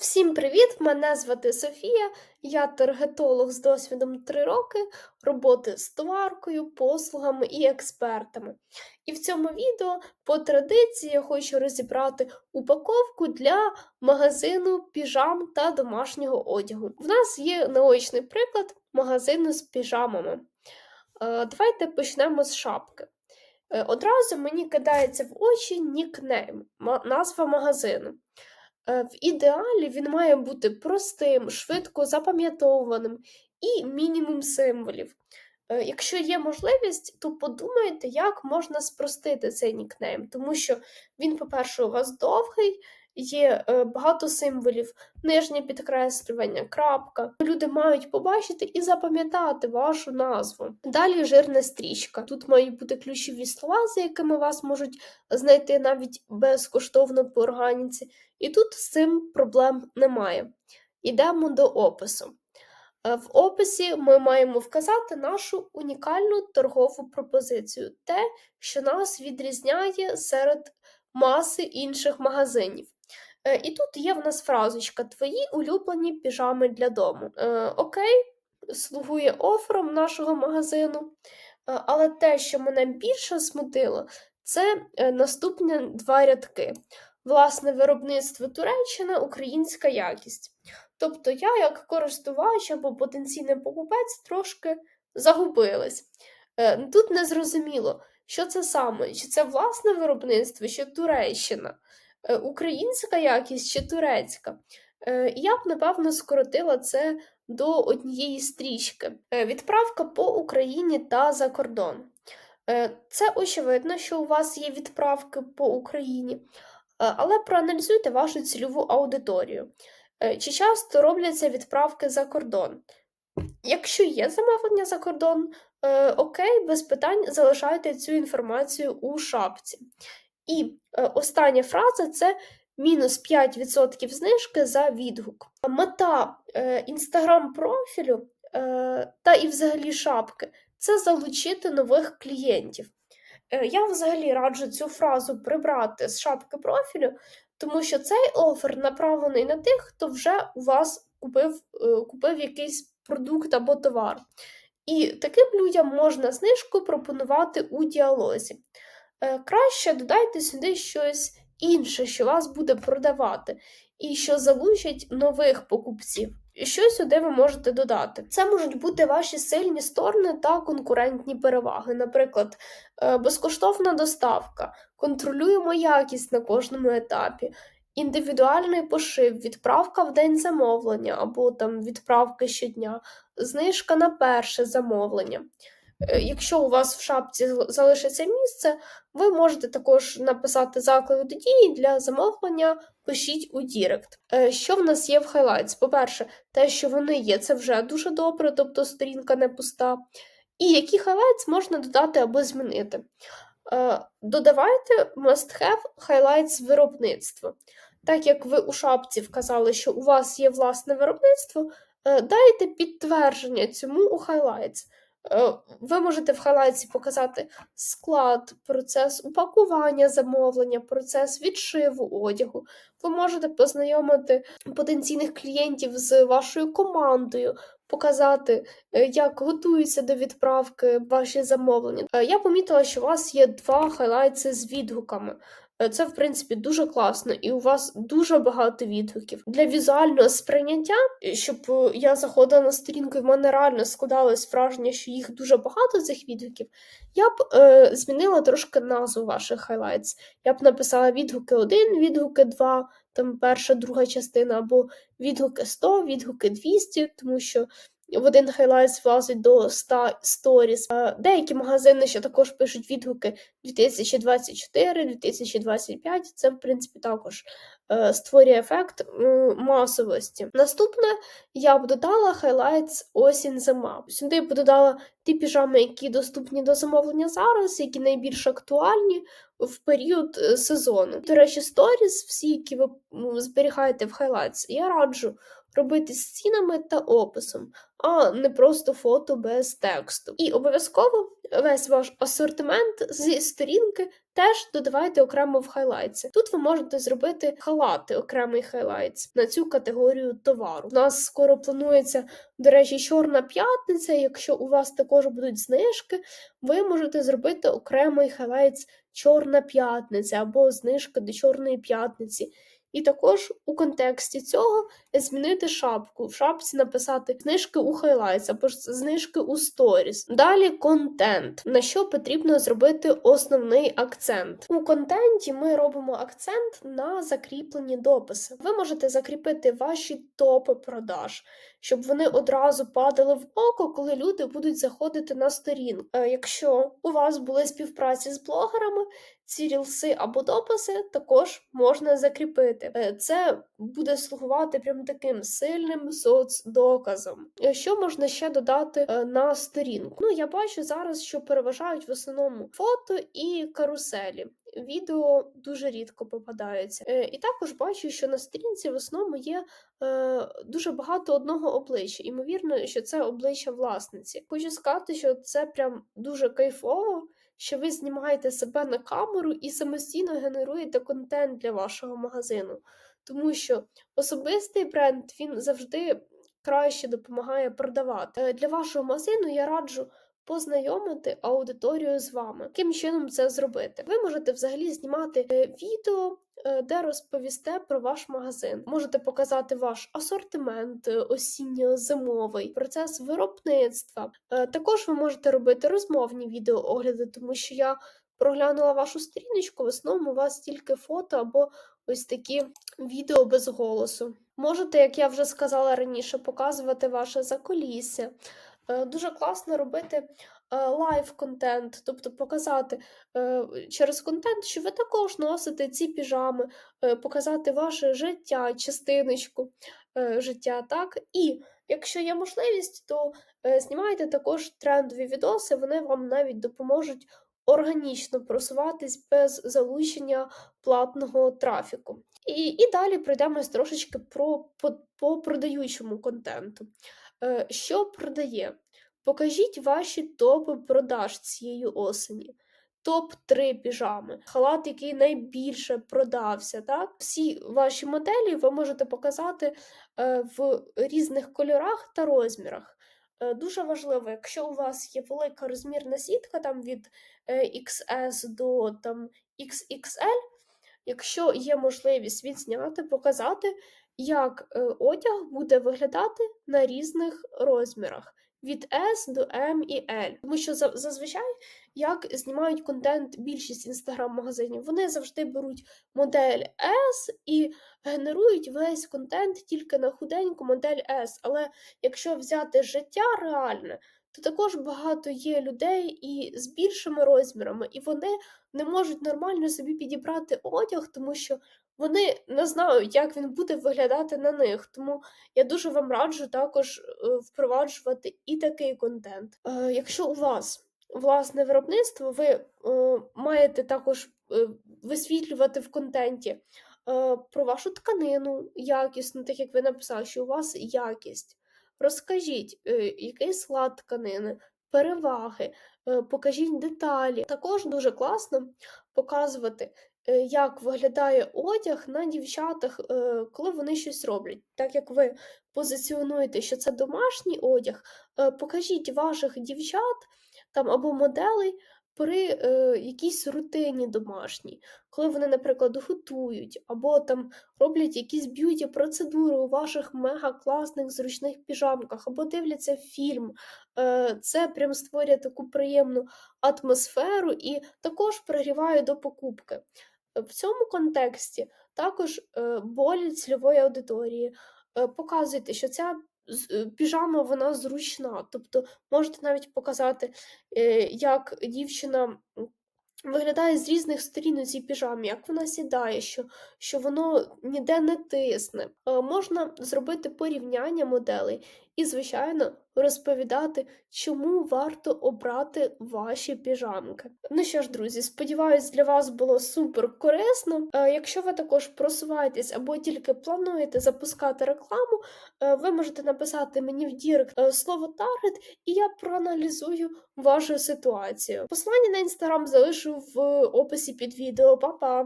Всім привіт! Мене звати Софія, я таргетолог з досвідом 3 роки роботи з товаркою, послугами і експертами. І в цьому відео по традиції я хочу розібрати упаковку для магазину піжам та домашнього одягу. В нас є наочний приклад магазину з піжамами. Е, Давайте почнемо з шапки. Е, Одразу мені кидається в очі нікнейм, назва магазину. Е, В ідеалі він має бути простим, швидко запам'ятованим і мінімум символів. Е, Якщо є можливість, то подумайте, як можна спростити цей нікнейм, тому що він, по-перше, у вас довгий, є е, багато символів, нижнє підкреслювання, крапка. Люди мають побачити і запам'ятати вашу назву. Далі жирна стрічка. Тут мають бути ключові слова, за якими вас можуть знайти навіть безкоштовно по органіці. І тут з цим проблем немає. Йдемо до опису. Е, В описі ми маємо вказати нашу унікальну торгову пропозицію, те, що нас відрізняє серед маси інших магазинів. Е, І тут є в нас фразочка Твої улюблені піжами для дому. Е, Окей, слугує офером нашого магазину. Е, Але те, що мене більше смутило, це наступні два рядки. Власне виробництво Туреччина, українська якість. Тобто я, як користувач або потенційний покупець, трошки загубилась. Тут не зрозуміло, що це саме, чи це власне виробництво, чи Туреччина, українська якість чи турецька. Е, Я б, напевно, скоротила це до однієї стрічки. Е, Відправка по Україні та за кордон. Е, Це очевидно, що у вас є відправки по Україні, Е, але проаналізуйте вашу цільову аудиторію. Е, Чи часто робляться відправки за кордон? Якщо є замовлення за кордон, е, окей, без питань залишайте цю інформацію у шапці. І е, остання фраза це мінус 5% знижки за відгук. Мета інстаграм профілю е, та і взагалі шапки це залучити нових клієнтів. Е, Я взагалі раджу цю фразу прибрати з шапки профілю, тому що цей офер направлений на тих, хто вже у вас купив, е, купив якийсь продукт або товар. І таким людям можна знижку пропонувати у діалозі. Е, Краще додайте сюди щось інше, що вас буде продавати, і що залучить нових покупців. Що сюди ви можете додати? Це можуть бути ваші сильні сторони та конкурентні переваги. Наприклад, е, безкоштовна доставка, контролюємо якість на кожному етапі, індивідуальний пошив, відправка в день замовлення або там відправки щодня, знижка на перше замовлення. Е, Якщо у вас в шапці залишиться місце, ви можете також написати заклик до дії для замовлення, пишіть у Дірект. Е, Що в нас є в Highlights? По-перше, те, що вони є, це вже дуже добре, тобто сторінка не пуста. І які highlights можна додати або змінити. Е, Додавайте must-have highlights виробництва. Так як ви у шапці вказали, що у вас є власне виробництво, дайте підтвердження цьому у highlights. Е, Ви можете в хайлайці показати склад, процес упакування замовлення, процес відшиву одягу. Ви можете познайомити потенційних клієнтів з вашою командою, показати, е, як готуються до відправки ваші замовлення. Е, Я помітила, що у вас є два хайлайти з відгуками. Е, Це, в принципі, дуже класно, і у вас дуже багато відгуків. Для візуального сприйняття, щоб е, я заходила на сторінку, і в мене реально складалось враження, що їх дуже багато цих відгуків. Я б е, змінила трошки назву ваших хайлайтс. Я б написала відгуки 1, відгуки 2, там перша, друга частина, або відгуки 100, відгуки 200, тому що в один хайлайт влазить до 100 сторіс. Деякі магазини ще також пишуть відгуки 2024, 2025. Це, в принципі, також е, створює ефект масовості. Наступне я б додала highlights осінь-зима. Сюди б додала ті піжами, які доступні до замовлення зараз, які найбільш актуальні в період е, сезону. До речі, сторіс, всі, які ви зберігаєте в highlights, я раджу робити з цінами та описом, а не просто фото без тексту. І обов'язково весь ваш асортимент зі сторінки теж додавайте окремо в хайлайтси. Тут ви можете зробити халати, окремий хайлайтс на цю категорію товару. У нас скоро планується, до речі, чорна п'ятниця. Якщо у вас також будуть знижки, ви можете зробити окремий хайлайтс Чорна п'ятниця або знижка до Чорної п'ятниці. І також у контексті цього змінити шапку. В шапці написати знижки у хайлайтс або знижки у сторіс. Далі контент, на що потрібно зробити основний акцент. У контенті ми робимо акцент на закріплені дописи. Ви можете закріпити ваші топи продаж, щоб вони одразу падали в око, коли люди будуть заходити на сторінку. Е, Якщо у вас були співпраці з блогерами, ці рілси або дописи також можна закріпити. Е, Це буде слугувати прям таким сильним соцдоказом. Е, Що можна ще додати на сторінку? Ну, я бачу зараз, що переважають в основному фото і каруселі. Відео дуже рідко попадаються. Е, І також бачу, що на сторінці в основному є е, дуже багато одного обличчя. Ймовірно, що це обличчя власниці. Хочу сказати, що це прям дуже кайфово що ви знімаєте себе на камеру і самостійно генеруєте контент для вашого магазину. Тому що особистий бренд він завжди краще допомагає продавати. Е, Для вашого магазину я раджу познайомити аудиторію з вами. Яким чином це зробити? Ви можете взагалі знімати е, відео. е, Де розповісте про ваш магазин, можете показати ваш асортимент е, осінньо-зимовий, процес виробництва. Також ви можете робити розмовні відеоогляди, тому що я проглянула вашу сторіночку. В основному у вас тільки фото або ось такі відео без голосу. Можете, як я вже сказала раніше, показувати ваше заколісся. Е, Дуже класно робити лайв контент, тобто показати е, через контент, що ви також носите ці піжами, е, показати ваше життя, частиночку е, життя, так? І якщо є можливість, то е, знімайте також трендові відоси, вони вам навіть допоможуть органічно просуватись без залучення платного трафіку. І, і далі пройдемось трошечки про по, по продаючому контенту. Е, Що продає? Покажіть ваші топи продаж цієї осені. Топ-3 піжами, халат, який найбільше продався. Так? Всі ваші моделі ви можете показати е, в різних кольорах та розмірах. Е, Дуже важливо, якщо у вас є велика розмірна сітка там від XS до там, XXL, якщо є можливість відзняти, показати, як е, одяг буде виглядати на різних розмірах від S до M і L. Тому що зазвичай, як знімають контент більшість інстаграм-магазинів, вони завжди беруть модель S і генерують весь контент тільки на худеньку модель S. Але якщо взяти життя реальне, то також багато є людей і з більшими розмірами, і вони не можуть нормально собі підібрати одяг, тому що вони не знають, як він буде виглядати на них. Тому я дуже вам раджу також е, впроваджувати і такий контент. Е, Якщо у вас власне виробництво, ви е, маєте також висвітлювати в контенті про вашу тканину якісну, так як ви написали, що у вас якість. Розкажіть, який склад тканини, переваги, покажіть деталі. Також дуже класно показувати, як виглядає одяг на дівчатах, е, коли вони щось роблять. Так як ви позиціонуєте, що це домашній одяг, е, покажіть ваших дівчат там або моделей при е, якійсь рутині домашній, коли вони, наприклад, готують, або там роблять якісь б'юті процедури у ваших мега класних зручних піжамках, або дивляться фільм. Е, Це прям створює таку приємну атмосферу і також пригріває до покупки. В цьому контексті також е, болі цільової аудиторії. Е, Показуйте, що ця е, піжама вона зручна. Тобто можете навіть показати, як дівчина виглядає з різних сторін у цій піжамі, як вона сідає, що, що воно ніде не тисне. Можна зробити порівняння моделей і, звичайно, розповідати, чому варто обрати ваші піжамки. Ну що ж, друзі, сподіваюсь, для вас було супер корисно. Е, Якщо ви також просуваєтесь або тільки плануєте запускати рекламу, е, ви можете написати мені в Дірект е, слово таргет, і я проаналізую вашу ситуацію. Посилання на інстаграм залишу в описі під відео. Па-па!